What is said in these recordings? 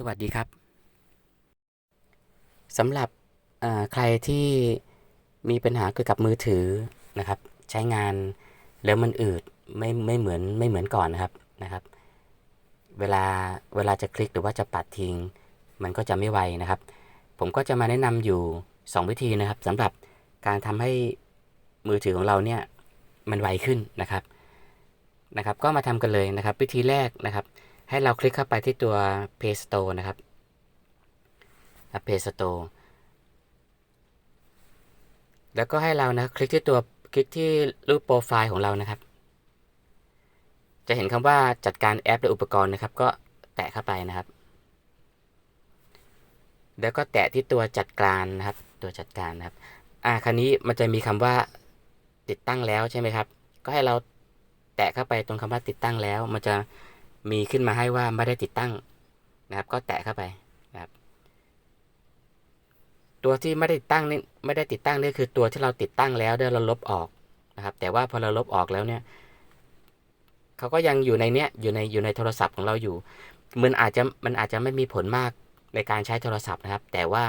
สวัสดีครับสำหรับใครที่มีปัญหาเกี่ยวกับมือถือนะครับ ใช้งานแล้วมันอืดไม่ไม่เหมือนไม่เหมือนก่อนนะครับนะครับ เวลาเวลาจะคลิกหรือว่าจะปัดทิ้ง มันก็จะไม่ไวนะครับ ผมก็จะมาแนะนำอยู่ 2 วิธีนะครับสำหรับการทำให้มือถือของเราเนี่ยมันไวขึ้นนะครับนะครับ ก็มาทำกันเลยนะครับ วิธีแรกนะครับ ให้เราคลิกเข้าไปที่ตัว Play Store นะครับ Play Store แล้วก็ให้เรานะคลิกที่ตัวคลิกที่รูปโปรไฟล์ของเรานะครับ จะเห็นคำว่าจัดการแอปและอุปกรณ์นะครับ ก็แตะเข้าไปนะครับ แล้วก็แตะที่ตัวจัดการนะครับ ตัวจัดการนะครับ อ่าคราวนี้มันจะมีคำว่าติดตั้งแล้วใช่ไหมครับ ก็ให้เราแตะเข้าไปตรงคำว่าติดตั้งแล้ว มันจะ มีขึ้นมาให้ว่าไม่ได้ติดตั้งนะครับ ก็แตะเข้าไปนะครับ ตัวที่ไม่ได้ติดตั้งนี่ไม่ได้ติดตั้งนี่คือตัวที่เราติดตั้งแล้วเดี๋ยวเราลบออกนะครับ แต่ว่าพอเราลบออกแล้วเนี่ยเขาก็ยังอยู่ในเนี้ยอยู่ในอยู่ในโทรศัพท์ของเราอยู่ มันอาจจะมันอาจจะไม่มีผลมากในการใช้โทรศัพท์นะครับ แต่ว่า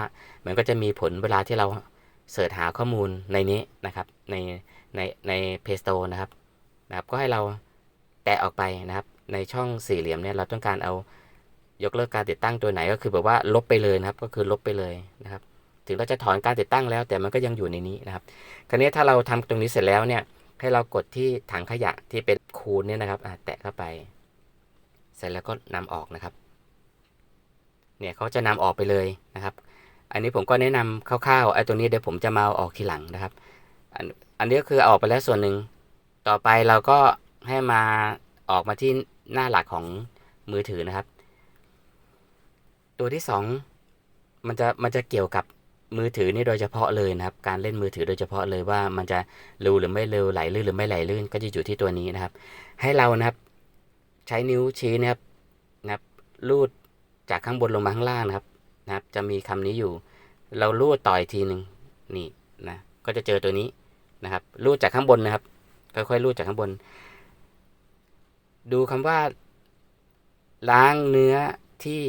มันก็จะมีผลเวลาที่เราเสิร์ชหาข้อมูลในนี้นะครับ ในในใน Play Store นะครับนะครับ ก็ให้เราแตะออกไปนะครับ ในช่องสี่เหลี่ยมเนี่ยเราต้องการเอายกเลิกการติดตั้งตัวไหนก็คือแบบว่าลบไปเลยนะครับ ก็คือลบไปเลยนะครับ ถึงเราจะถอนการติดตั้งแล้ว แต่มันก็ยังอยู่ในนี้นะครับ คราวนี้ถ้าเราทำตรงนี้เสร็จแล้วเนี่ย ให้เรากดที่ถังขยะที่เป็นคูณเนี่ยนะครับอะแตะเข้าไป เสร็จแล้วก็นำออกนะครับ เนี่ยเขาจะนำออกไปเลยนะครับ อันนี้ผมก็แนะนำคร่าวๆไอ้ตรงนี้เดี๋ยวผมจะมาออกทีหลังนะครับอันอันนี้ก็คือออกไปแล้วส่วนหนึ่งต่อไปเราก็ให้มาออกมาที่ หน้าหลักของมือถือนะครับ ตัวที่สองมันจะมันจะเกี่ยวกับมือถือนี่โดยเฉพาะเลยนะครับ การเล่นมือถือโดยเฉพาะเลยว่ามันจะเร็วหรือไม่เร็วไหลลื่นหรือไม่ไหลลื่นก็จะอยู่ที่ตัวนี้นะครับ ให้เรานะครับ ใช้นิ้วชี้นะครับนะครับลูดจากข้างบนลงมาข้างล่างนะครับนะครับ จะมีคำนี้อยู่ เราลูดต่ออีกทีหนึ่งนี่นะก็จะเจอตัวนี้นะครับ ลูดจากข้างบนนะครับค่อยๆลูดจากข้างบน ดูคำว่า ล้างเนื้อที่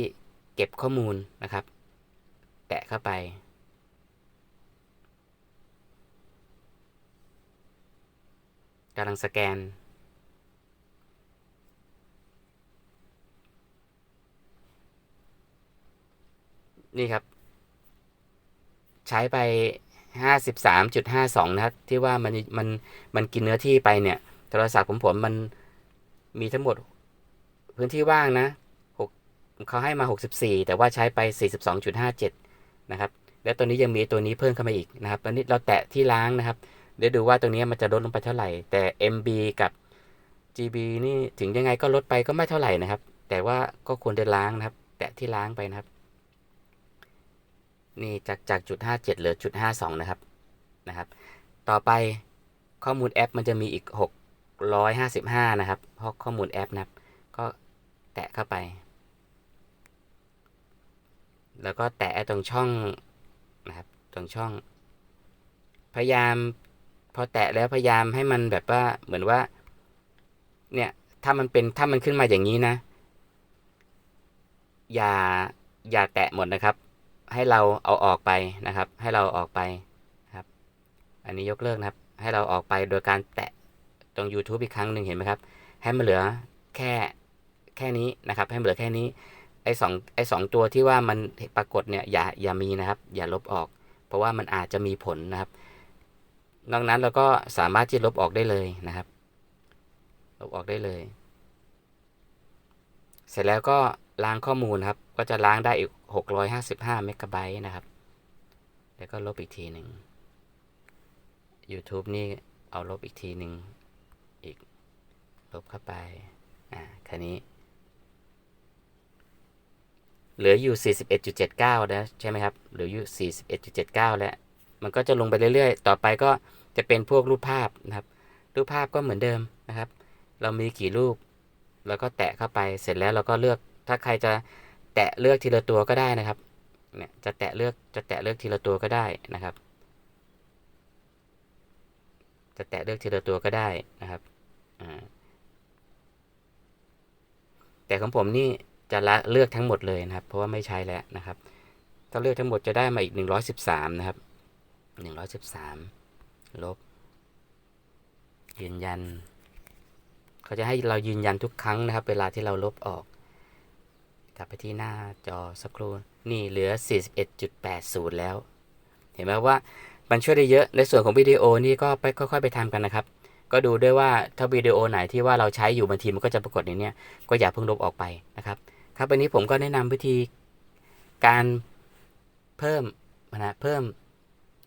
เก็บข้อมูลนะครับ แตะเข้าไป กำลังสแกน นี่ครับ ใช้ไป53.52นะครับ ที่ว่ามันมันมันกินเนื้อที่ไปเนี่ย โทรศัพท์ผมผมมัน มีทั้งหมดพื้นที่ว่างนะ6เขาให้มา 64 แต่ว่าใช้ไป 42.57 นะครับ แล้วตัวนี้ยังมีตัวนี้เพิ่มเข้ามาอีกนะครับตอนนี้เราแตะที่ล้างนะครับ เดี๋ยวดูว่าตรงนี้มันจะลดลงไปเท่าไหร่ แต่ MB กับ GB นี่ถึงยังไงก็ลดไปก็ไม่เท่าไหร่นะครับ แต่ว่าก็ควรจะล้างนะครับ แตะที่ล้างไปนะครับ นี่จากจากจุดห้าเจ็ดเหลือจุดห้าสองนะครับ นะครับ ต่อไปข้อมูลแอปมันจะมีอีกห ร้อยห้าสิบห้านะครับเพราะข้อมูลแอปนะครับ ก็แตะเข้าไป แล้วก็แตะตรงช่องนะครับ ตรงช่อง พยายาม พอแตะแล้วพยายามให้มันแบบว่าเหมือนว่า เนี่ย ถ้ามันเป็นถ้ามันขึ้นมาอย่างนี้นะ อย่าอย่าแตะหมดนะครับ ให้เราเอาออกไปนะครับ ให้เราออกไปครับ อันนี้ยกเลิกนะครับ ให้เราออกไปโดยการแตะ ตรง YouTube อีกครั้งหนึ่งเห็นไหมครับ ให้มันเหลือแค่แค่นี้นะครับ ให้มันเหลือแค่นี้ ไอ้สองไอ้สองตัวที่ว่ามันปรากฏเนี่ยอย่าอย่ามีนะครับ อย่าลบออก เพราะว่ามันอาจจะมีผลนะครับ นอกนั้นเราก็สามารถที่ลบออกได้เลยนะครับ ลบออกได้เลย เสร็จแล้วก็ล้างข้อมูลครับ ก็จะล้างได้อีก 655เมกะไบต์นะครับ แล้วก็ลบอีกทีหนึ่ง YouTube นี่เอาลบอีกทีหนึ่ง อีก ลบเข้าไป อ่าคันนี้ เหลืออยู่ 41.79นะใช่ไหมครับ เหลืออยู่ 41.79 แล้ว มันก็จะลงไปเรื่อย ๆ ต่อไปก็จะเป็นพวกรูปภาพนะครับ รูปภาพก็เหมือนเดิมนะครับ เรามีกี่รูป แล้วก็แตะเข้าไป เสร็จแล้วเราก็เลือก ถ้าใครจะแตะเลือกทีละตัวก็ได้นะครับ เนี่ย จะแตะเลือก จะแตะเลือกทีละตัวก็ได้นะครับจะแตะเลือกทีละตัวก็ได้ แต่ของผมนี่จะละเลือกทั้งหมดเลยนะครับ เพราะว่าไม่ใช้แล้วนะครับ ถ้าเลือกทั้งหมดจะได้มาอีก 113 นะครับ 113 ลบ ยืนยัน เขาจะให้เรายืนยันทุกครั้งนะครับ เวลาที่เราลบออก กลับไปที่หน้าจอสักครู่ นี่เหลือ 41.80 แล้ว เห็นไหมว่ามันช่วยได้เยอะ ในส่วนของวิดีโอนี่ก็ไปค่อยๆ ไปทำกันนะครับ ก็ดูด้วยว่าถ้าวิดีโอไหนที่ว่าเราใช้อยู่บางทีมันก็จะปรากฏในนี้ก็อย่าเพิ่งลบออกไปนะครับ ครับวันนี้ผมก็แนะนำวิธีการเพิ่มนะเพิ่ม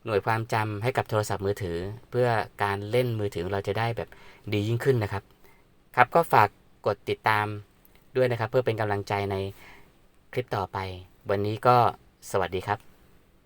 หน่วยความจำให้กับโทรศัพท์มือถือ เพื่อการเล่นมือถือของเราจะได้แบบดียิ่งขึ้นนะครับ ครับก็ฝากกดติดตามด้วยนะครับ เพื่อเป็นกำลังใจในคลิปต่อไป วันนี้ก็สวัสดีครับ